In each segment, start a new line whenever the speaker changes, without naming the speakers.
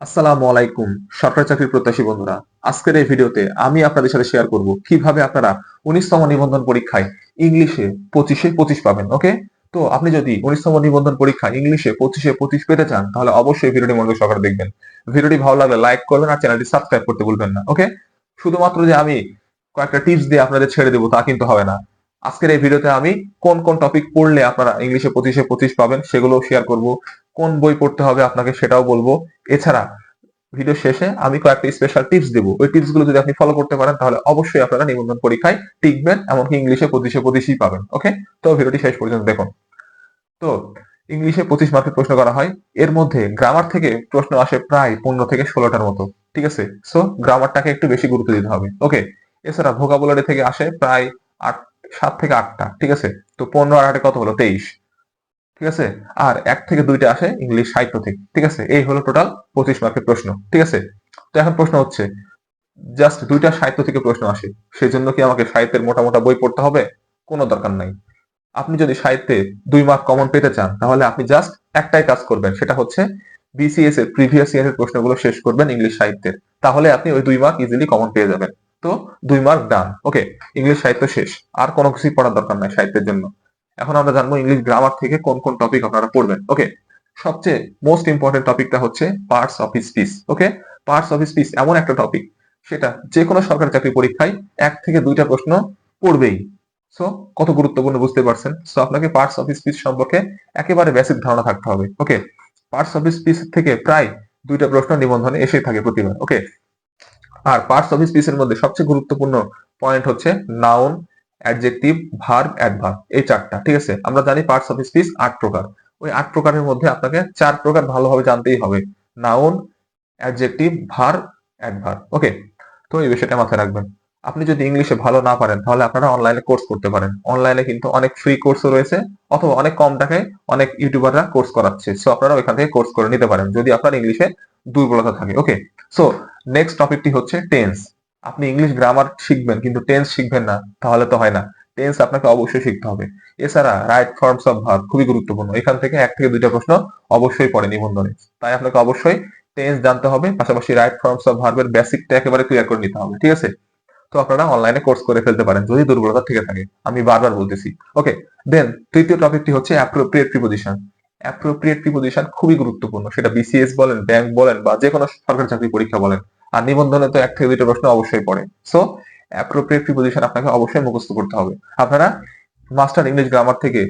আসসালামু আলাইকুম, সরকারি চাকরির প্রত্যাশী বন্ধুরা। আজকের এই ভিডিওতে আমি আপনাদের সাথে শেয়ার করব কীভাবে আপনারা উনিশতম নিবন্ধন পরীক্ষায় ইংলিশে পঁচিশে পঁচিশ পাবেন ওকে তো আপনি যদি উনিশতম নিবন্ধন পরীক্ষা ইংলিশে পঁচিশে পঁচিশ পেতে চান, তাহলে অবশ্যই ভিডিওটি মনোযোগ সহকারে দেখবেন। ভিডিওটি ভালো লাগলে লাইক করবেন আর চ্যানেলটি সাবস্ক্রাইব করতে ভুলবেন না ওকে শুধুমাত্র যে আমি কয়েকটা টিপস দিয়ে আপনাদের ছেড়ে দেবো তা কিন্তু হবে না। আজকের এই ভিডিওতে আমি কোন কোন টপিক পড়লে আপনারা ইংলিশে পঁচিশে পঁচিশ পাবেন সেগুলো শেয়ার করব, কোন বই পড়তে হবে আপনাকে সেটাও বলব। এছাড়া ভিডিও শেষে আমি কয়েকটা স্পেশাল টিপস দেবো। ওই টিপসগুলো যদি আপনি ফলো করতে পারেন, তাহলে অবশ্যই আপনারা নিবন্ধন পরীক্ষায় টিকবেন, এমনকি ইংলিশে পঁচিশে পঁচিশই পাবেন ওকে তো ভিডিওটি শেষ পর্যন্ত দেখুন। তো ইংলিশে পঁচিশ মার্কের প্রশ্ন করা হয়। এর মধ্যে গ্রামার থেকে প্রশ্ন আসে প্রায় পনেরো থেকে ষোলোটার মতো, ঠিক আছে? সো গ্রামারটাকে একটু বেশি গুরুত্ব দিতে হবে ওকে এছাড়া ভোকাবুলারি থেকে আসে প্রায় আট সাত থেকে আটটা, ঠিক আছে? তো পনেরো আর আটে কত হলো? তেইশ। ঠিক আছে? আর এক থেকে দুইটা আসে ইংলিশ সাহিত্য থেকে, ঠিক আছে? এই হলো টোটাল পঁচিশ মার্কের প্রশ্ন, ঠিক আছে? তো এখন প্রশ্ন হচ্ছে জাস্ট দুইটা সাহিত্য থেকে প্রশ্ন আসে, সেজন্য কি আমাকে সাহিত্যের মোটা মোটা বই পড়তে হবে? কোনো দরকার নাই। আপনি যদি সাহিত্যে দুই মার্ক কমন পেতে চান, তাহলে আপনি জাস্ট একটাই কাজ করবেন, সেটা হচ্ছে বিসিএস এর প্রিভিয়াস ইয়ারের প্রশ্নগুলো শেষ করবেন ইংলিশ সাহিত্যের। তাহলে আপনি ওই দুই মার্ক ইজিলি কমন পেয়ে যাবেন। তো দুই মার্ক ডান ওকে ইংলিশ সাহিত্য শেষ। আর কোনো কিছুই পড়ার দরকার নাই সাহিত্যের জন্য। এখন আমরা জানব ইংলিশ গ্রামার থেকে কোন কোন টপিক আপনারা পড়বেন। ওকে সবচেয়ে মোস্ট ইম্পর্টেন্ট টপিকটা হচ্ছে parts of speech okay parts of speech এমন একটা টপিক সেটা যে কোনো সরকারি চাকরি পরীক্ষায় এক থেকে দুইটা প্রশ্ন পড়বেই। সো কত গুরুত্বপূর্ণ বুঝতে পারছেন? সো আপনাকে পার্টস অফ স্পিচ সম্পর্কে একেবারে বেসিক ধারণা থাকতে হবে। ওকে পার্টস অফ স্পিচ থেকে প্রায় দুইটা প্রশ্ন নিবন্ধনে এসে থাকে প্রতিবার। ওকে আর পার্টস অফ স্পিচের মধ্যে সবচেয়ে গুরুত্বপূর্ণ পয়েন্ট হচ্ছে নাউন অ্যাডজেক্টিভ ভার্ব অ্যাডভার এই চারটা, ঠিক আছে? আমরা জানি পার্টস অফ স্পিচ আট প্রকার। ওই আট প্রকারের মধ্যে আপনাকে চার প্রকার ভালোভাবে জানতেই হবে। Noun adjective verb adverb okay তো এই বিষয়টা মাথায় রাখবেন। আপনি যদি ইংলিশে ভালো না পারেন, তাহলে আপনারা অনলাইনে কোর্স করতে পারেন। অনলাইনে কিন্তু অনেক ফ্রি কোর্সও রয়েছে, অথবা অনেক কম টাকায় অনেক ইউটিউবাররা কোর্স করাচ্ছে। সো আপনারা ওইখান থেকে কোর্স করে নিতে পারেন, যদি আপনার ইংলিশে দুর্বলতা থাকে। ওকে সো নেক্সট টপিকটি হচ্ছে টেন্স আপনি ইংলিশ গ্রামার শিখবেন, কিন্তু টেন্স শিখবেন না, তাহলে তো হয় না। টেন্স আপনাকে অবশ্যই শিখতে হবে। এছাড়া রাইট ফর্মস অফ ভার্ব খুবই গুরুত্বপূর্ণ। এখান থেকে এক থেকে দুইটা প্রশ্ন অবশ্যই পড়ে নিবন্ধনে। তাই আপনাকে অবশ্যই টেন্স জানতে হবে, পাশাপাশি রাইট ফর্মস অফ ভার্বের বেসিকটা একেবারে ক্লিয়ার করে নিতে হবে। ঠিক আছে? তো আপনারা অনলাইনে কোর্স করে ফেলতে পারেন যদি দুর্বলতা থেকে থাকে। আমি বারবার বলতেছি। ওকে দেন তৃতীয় টপিকটি হচ্ছে অ্যাপ্রোপ্রিয়েট প্রিপোজিশন অ্যাপ্রোপ্রিয়েট প্রিপোজিশন খুবই গুরুত্বপূর্ণ। সেটা বিসিএস বলেন ব্যাংক বলেন বা যে কোনো সরকারি চাকরি পরীক্ষা বলেন। আর নিবন্ধনে তো এক থেকে দুইটা প্রশ্ন অবশ্যই পড়ে। সো অ্যাপ্রোপ্রিয়েট প্রিপোজিশন আপনাকে অবশ্যই মুখস্থ করতে হবে। আপনারা মাস্টার ইংলিশ গ্রামার থেকে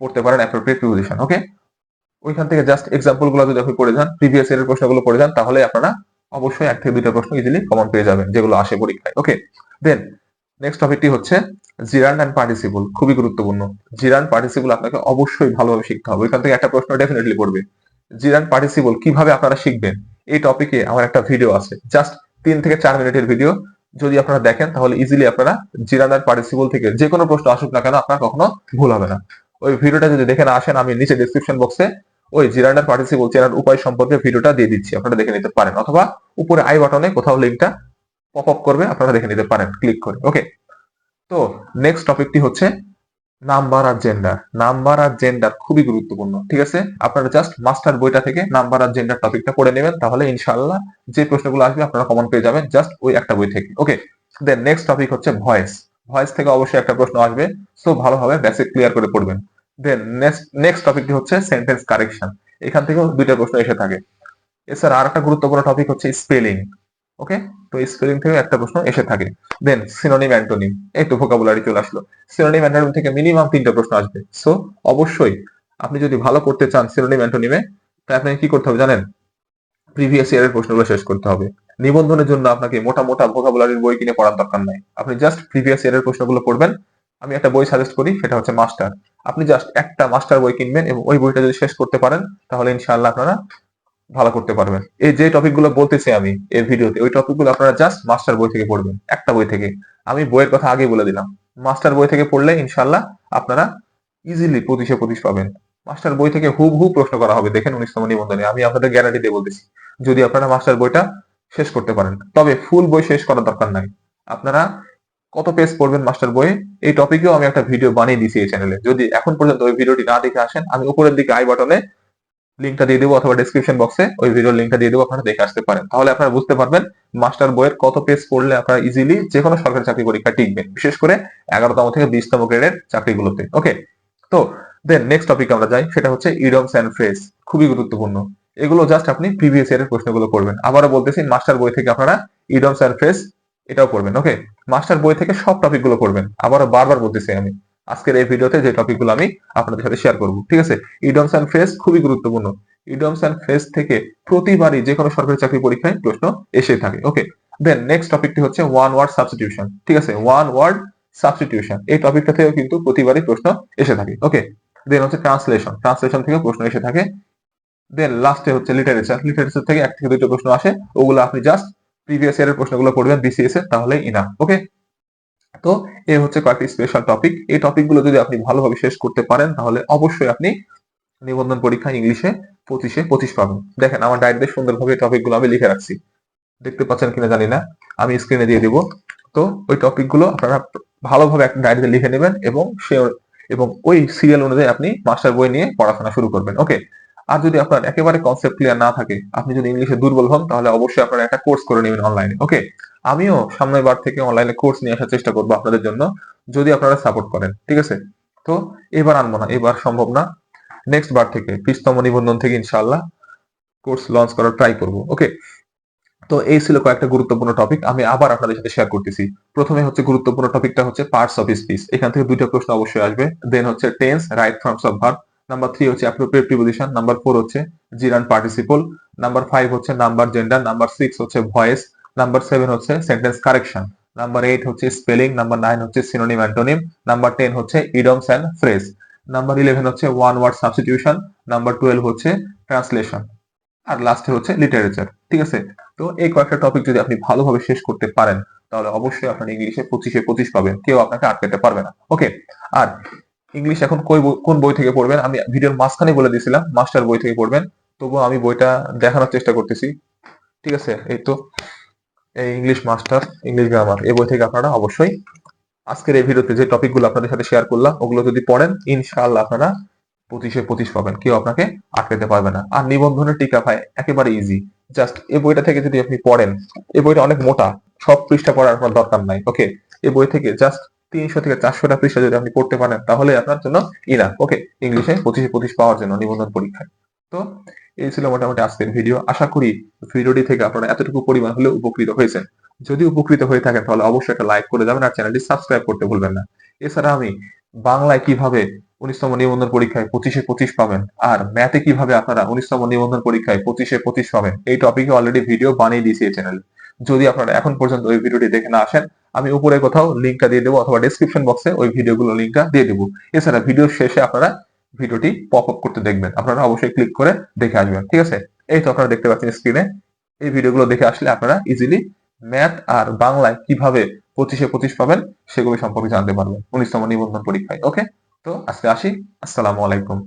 পড়তে পারেন অ্যাপ্রোপ্রিয়েট প্রিপোজিশন ওকে ওইখান থেকে জাস্ট এক্সাম্পলগুলো যদি আপনি পড়ে যান প্রিভিয়াস ইয়ারের প্রশ্নগুলো পড়ে যান, তাহলে আপনারা অবশ্যই এক থেকে দুইটা প্রশ্ন ইজিলি কমন পেয়ে যাবেন, যেগুলো আসে পরীক্ষায়। ওকে দেন নেক্সট টপিকটি হচ্ছে জিরান অ্যান্ড পার্টিসিপল খুবই গুরুত্বপূর্ণ। জিরান পার্টিসিপল আপনাকে অবশ্যই ভালোভাবে শিখতে হবে। ওইখান থেকে একটা প্রশ্ন ডেফিনেটলি পড়বে। জিরান পার্টিসিপল কীভাবে আপনারা শিখবেন? এই টপিকে আমার একটা ভিডিও আছে। জাস্ট তিন থেকে চার মিনিটের ভিডিও যদি আপনারা দেখেন, তাহলে ইজিলি আপনারা জিরান অ্যান্ড পার্টিসিপল থেকে যে কোনো প্রশ্ন আসুক না কেন, আপনার কখনো ভুল হবে না। ওই ভিডিওটা যদি দেখে না আসেন, আমি নিচে ডিসক্রিপশন বক্সে ওই জিরান্ডার পার্টিসিপল চেনার উপায় সম্পর্কে ভিডিওটা দিয়ে দিচ্ছি, আপনারা দেখে নিতে পারেন। অথবা উপরে আই বাটনে কোথাও লিঙ্কটা পপ আপ করবে, আপনারা দেখে নিতে পারেন ক্লিক করে। ওকে তো নেক্সট টপিকটি হচ্ছে নাম্বার আর জেন্ডার নাম্বার আর জেন্ডার খুবই গুরুত্বপূর্ণ, ঠিক আছে? আপনারা জাস্ট মাস্টার বইটা থেকে নাম্বার আর জেন্ডার টপিকটা পড়ে নেবেন, তাহলে ইনশাআল্লাহ যে প্রশ্নগুলো আসবে আপনারা কমন পেয়ে যাবেন জাস্ট ওই একটা বই থেকে। ওকে দেন নেক্সট টপিক হচ্ছে ভয়েস ভয়েস থেকে অবশ্যই একটা প্রশ্ন আসবে সো ভালোভাবে বেসিক ক্লিয়ার করে পড়বেন। দেন নেক্সট নেক্সট টপিকটি হচ্ছে সেন্টেন্স কারেকশন এখান থেকেও দুইটা প্রশ্ন এসে থাকে। এছাড়া আর একটা গুরুত্বপূর্ণ টপিক হচ্ছে স্পেলিং ওকে তো স্পেলিং থেকে একটা প্রশ্ন এসে থাকে। দেন সিনোনিম অ্যান্টোনিম এই তো ভোকাবুলারি চলে আসলো। সিনোনিম অ্যান্টোনিম থেকে মিনিমাম তিনটা প্রশ্ন আসবে। সো অবশ্যই আপনি যদি ভালো করতে চান সিনোনিম অ্যান্টোনিমে তাহলে আপনাকে কি করতে হবে জানেন? প্রিভিয়াস ইয়ারের প্রশ্নগুলো শেষ করতে হবে। নিবন্ধনের জন্য আপনাকে মোটা মোটা ভোকাবুলারির বই কিনে পড়ার দরকার নাই। আপনি জাস্ট প্রিভিয়াস ইয়ারের প্রশ্নগুলো পড়বেন। আমি একটা বই সাজেস্ট করি, সেটা হচ্ছে মাস্টার আপনি জাস্ট একটা মাস্টার বই কিনবেন এবং ওই বইটা যদি শেষ করতে পারেন, তাহলে ইনশাআল্লাহ আপনারা ভালো করতে পারবেন। এই যে টপিকগুলো বলতেছি আমি এই ভিডিওতে, ওই টপিকগুলো আপনারা জাস্ট মাস্টার বই থেকে পড়বেন, একটা বই থেকে। আমি বইয়ের কথা আগে বলে দিলাম। মাস্টার বই থেকে পড়লে ইনশাল্লাহ আপনারা ইজিলি পঁচিশে পঁচিশ পাবেন। মাস্টার বই থেকে হুব হু প্রশ্ন করা হবে, দেখেন উনিশতম নিবন্ধনে। আমি আপনাদের গ্যারান্টি দিয়ে বলতেছি, যদি আপনারা মাস্টার বইটা শেষ করতে পারেন। তবে ফুল বই শেষ করার দরকার নাই। আপনারা কত পেজ পড়বেন মাস্টার বইয়ে এই টপিকেও আমি একটা ভিডিও বানিয়ে দিয়েছি এই চ্যানেলে যদি এখন পর্যন্ত ওই ভিডিওটি না দেখে আসেন, আমি উপরের দিকে আই বাটনে লিঙ্কটা দিয়ে দেবো অথবা ডেসক্রিপশন বক্সে ওই ভিডিওর লিঙ্কটা দিয়ে দেবো, আপনারা দেখে আসতে পারেন। তাহলে আপনারা বুঝতে পারবেন মাস্টার বইয়ের কত পেজ পড়লে আপনারা ইজিলি যে কোনো সরকারি চাকরি পরীক্ষা টিকবেন, বিশেষ করে এগারোতম থেকে বিশতম গ্রেডের চাকরিগুলোতে। ওকে তো দেন নেক্সট টপিক আমরা যাই, সেটা হচ্ছে ইডমস অ্যান্ড ফ্রেজ খুবই গুরুত্বপূর্ণ। এগুলো জাস্ট আপনি প্রিভিয়াস ইয়ারের প্রশ্নগুলো করবেন। আবারও বলতেছি মাস্টার বই থেকে আপনারা ইডমস অ্যান্ড ফ্রেজ এটাও করবেন ওকে মাস্টার বই থেকে সব টপিকগুলো করবেন। আবারও বারবার বলতেছি আমি, আজকের এই ভিডিওতে যে টপিকগুলো আমি আপনাদের সাথে শেয়ার করব, ঠিক আছে? ইডমস অ্যান্ড ফ্রেজ খুবই গুরুত্বপূর্ণ। ইডমস অ্যান্ড ফ্রেজ থেকে প্রতিবারই যে কোনো সরকারি চাকরি পরীক্ষায় প্রশ্ন এসে থাকে ওকে দেন নেক্সট টপিকটি হচ্ছে ওয়ান ওয়ার্ড সাবস্টিটিউশন ঠিক আছে? ওয়ান ওয়ার্ড সাবস্টিটিউশন এই টপিকটা থেকেও কিন্তু প্রতিবারই প্রশ্ন এসে থাকে ওকে দেন হচ্ছে ট্রান্সলেশন ট্রান্সলেশন থেকে প্রশ্ন এসে থাকে। দেন লাস্টে হচ্ছে লিটারেচার লিটারেচার থেকে এক থেকে দুটো প্রশ্ন আসে, ওগুলো আপনি জাস্ট প্রিভিয়াস ইয়ারের প্রশ্নগুলো পড়বেন বিসিএস এর তাহলে ইনা ওকে তো এ হচ্ছে কয়েকটি স্পেশাল টপিক এই টপিকগুলো যদি আপনি ভালোভাবে শেষ করতে পারেন, তাহলে অবশ্যই আপনি নিবন্ধন পরীক্ষা ইংলিশে পঁচিশে পঁচিশ পাবেন। দেখেন, আমার ডায়েরিতে সুন্দরভাবে টপিকগুলো আমি লিখে রাখছি। দেখতে পাচ্ছেন কিনা জানি না, আমি স্ক্রিনে দিয়ে দিব। তো ওই টপিকগুলো আপনারা ভালোভাবে একটা ডায়েরিতে লিখে নেবেন এবং সে এবং ওই সিরিয়াল অনুযায়ী আপনি মাস্টার বই নিয়ে পড়াশোনা শুরু করবেন ওকে আর যদি আপনার একেবারে কনসেপ্ট ক্লিয়ার না থাকে, আপনি যদি ইংলিশে দুর্বল হন, তাহলে অবশ্যই আপনারা একটা কোর্স করে নেবেন অনলাইনে ওকে আমিও সামনের বার থেকে অনলাইনে কোর্স নিয়ে আসার চেষ্টা করব আপনাদের জন্য, যদি আপনারা সাপোর্ট করেন, ঠিক আছে? তো এবার আনব না, এবার সম্ভব না। নেক্সট বার থেকে বিশতম নিবন্ধন থেকে ইনশাল্লাহ কোর্স লঞ্চ করার ট্রাই করব ওকে তো এই ছিল কয়েকটা গুরুত্বপূর্ণ টপিক আমি আবার আপনাদের সাথে শেয়ার করতেছি। প্রথমে হচ্ছে গুরুত্বপূর্ণ টপিকটা হচ্ছে পার্টস অফ স্পিচ এখান থেকে দুইটা প্রশ্ন অবশ্যই আসবে দেন হচ্ছে tense right forms of verb number three হচ্ছে অ্যাপ্রোপ্রিয়েট প্রিপোজিশন নাম্বার ফোর হচ্ছে জিরান পার্টিসিপল নাম্বার ফাইভ হচ্ছে নাম্বার জেন্ডার নাম্বার সিক্স হচ্ছে ভয়েস নাম্বার সেভেন হচ্ছে সেন্টেন্স কারেকশন নাম্বার এইট হচ্ছে স্পেলিং নাম্বার নাইন হচ্ছে সিনোনিম অ্যান্টোনিম নাম্বার টেন হচ্ছে idioms and phrase number eleven হচ্ছে one word substitution number twelve হচ্ছে translation আর লাস্টে হচ্ছে লিটারেচার ঠিক আছে? তো এই কয়েকটা টপিক যদি আপনি ভালোভাবে শেষ করতে পারেন, তাহলে অবশ্যই আপনার ইংলিশে পঁচিশে পঁচিশ পাবেন, কেউ আপনাকে আটকাতে পারবে না ওকে আর ইংলিশ এখন কোন বই থেকে পড়বেন? আমি ভিডিওর মাঝখানে বলে দিয়েছিলাম, মাস্টার বই থেকে পড়বেন। তবুও আমি বইটা দেখানোর চেষ্টা করতেছি। ঠিক আছে? এই তো, এই ইংলিশ মাস্টার ইংলিশ গ্রামার এই বই থেকে আপনারা অবশ্যই আজকের এই ভিডিওতে যে টপিকগুলো আপনাদের সাথে শেয়ার করলাম, ওগুলো যদি পড়েন, ইনশাআল্লাহ আপনারা পঁচিশে পঁচিশ পাবেন। কেউ আপনাকে আটকাতে পারবে না। আর নিবন্ধনের টিকা ভাই, একেবারে ইজি জাস্ট এই বইটা থেকে যদি আপনি পড়েন, এই বইটা অনেক মোটা, সব পৃষ্ঠা পড়ার আপনার দরকার নাই ওকে এই বই থেকে জাস্ট তিনশো থেকে চারশোটা পৃষ্ঠা যদি আপনি পড়তে পারেন, তাহলে আপনার জন্য ইনা ওকে ইংলিশে পঁচিশে পঁচিশ পাওয়ার জন্য নিবন্ধন পরীক্ষায়। তো, এই ছিল মোটামুটি আজকের ভিডিও আশা করি ভিডিওটি থেকে আপনারা এতটুকু পরিমাণ হলে উপকৃত হয়েছেন। যদি উপকৃত হয়ে থাকেন, তাহলে অবশ্যই একটা লাইক করে যাবেন আর চ্যানেলটি সাবস্ক্রাইব করতে ভুলবেন না। এছাড়া আমি বাংলায় কীভাবে উনিশতম নিবন্ধন পরীক্ষায় পঁচিশে পঁচিশ পাবেন আর ম্যাথে কীভাবে আপনারা উনিশতম নিবন্ধন পরীক্ষায় পঁচিশে পঁচিশ পাবেন, এই টপিকে অলরেডি ভিডিও বানিয়ে দিয়েছি এই চ্যানেলে যদি আপনারা এখন পর্যন্ত ওই ভিডিওটি দেখে না আসেন, আমি উপরে কোথাও লিঙ্কটা দিয়ে দেবো অথবা ডেসক্রিপশন বক্সে ওই ভিডিওগুলো লিঙ্কটা দিয়ে দেবো। এছাড়া ভিডিও শেষে আপনারা ভিডিওটি পপ আপ করতে দেখবেন। আপনারা অবশ্যই ক্লিক করে দেখে আসবেন। ঠিক আছে? এই তো আপনারা দেখতে পাচ্ছেন স্ক্রিনে এই ভিডিওগুলো দেখে আসলে আপনারা ইজিলি ম্যাথ আর বাংলায় কীভাবে পঁচিশে পঁচিশ পাবেন সেগুলো সম্পর্কে জানতে পারবেন। উনিশতম নিবন্ধন পরীক্ষায়। ওকে তো আজকে আসি। আসসালামু আলাইকুম।